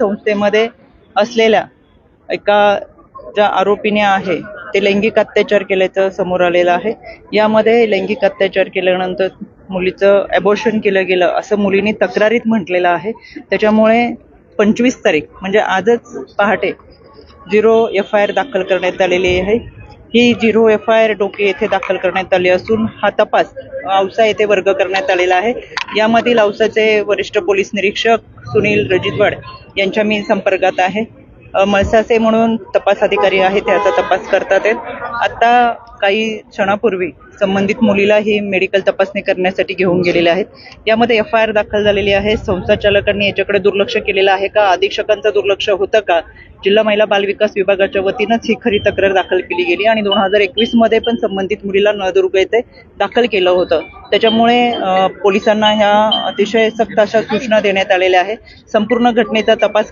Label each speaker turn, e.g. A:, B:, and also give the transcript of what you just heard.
A: संस्थेमध्ये असलेल्या एका ज्या आरोपीने आहे ते लैंगिक अत्याचार केल्याचं समोर आलेलं आहे. यामध्ये लैंगिक अत्याचार केल्यानंतर मुलीचं अबॉर्शन केलं गेलं असं मुलीने तक्रारीत म्हटलेलं आहे. त्याच्यामुळे पंचवीस तारीख म्हणजे आजच पहाटे झिरो एफ आय आर दाखल करण्यात आलेली आहे. ही झिरो एफ आय आर डोके येथे दाखल करण्यात आली असून हा तपास औसा येथे वर्ग करण्यात आलेला आहे. यामधील औसाचे वरिष्ठ पोलीस निरीक्षक सुनील रजितवाड यांच्या मी संपर्कात आहे. मळसासे म्हणून तपास अधिकारी आहेत त्याचा तपास करतात आहेत. आता काही क्षणापूर्वी संबंधित मुलीला ही मेडिकल तपासणी करण्यासाठी घेऊन गेलेले आहेत. यामध्ये एफ आय आर दाखल झालेली आहे. संस्था चालकांनी याच्याकडे दुर्लक्ष केलेलं आहे का? अधीक्षकांचं दुर्लक्ष होतं का? जिल्हा महिला बाल विकास विभागाच्या वतीनंच ही खरी तक्रार दाखल केली गेली आणि दोन हजार एकवीसमध्ये पण संबंधित मुलीला नळदुर्ग येथे दाखल केलं होतं. त्याच्यामुळे पोलिसांना ह्या अतिशय सक्त अशा सूचना देण्यात आलेल्या आहे संपूर्ण घटनेचा तपास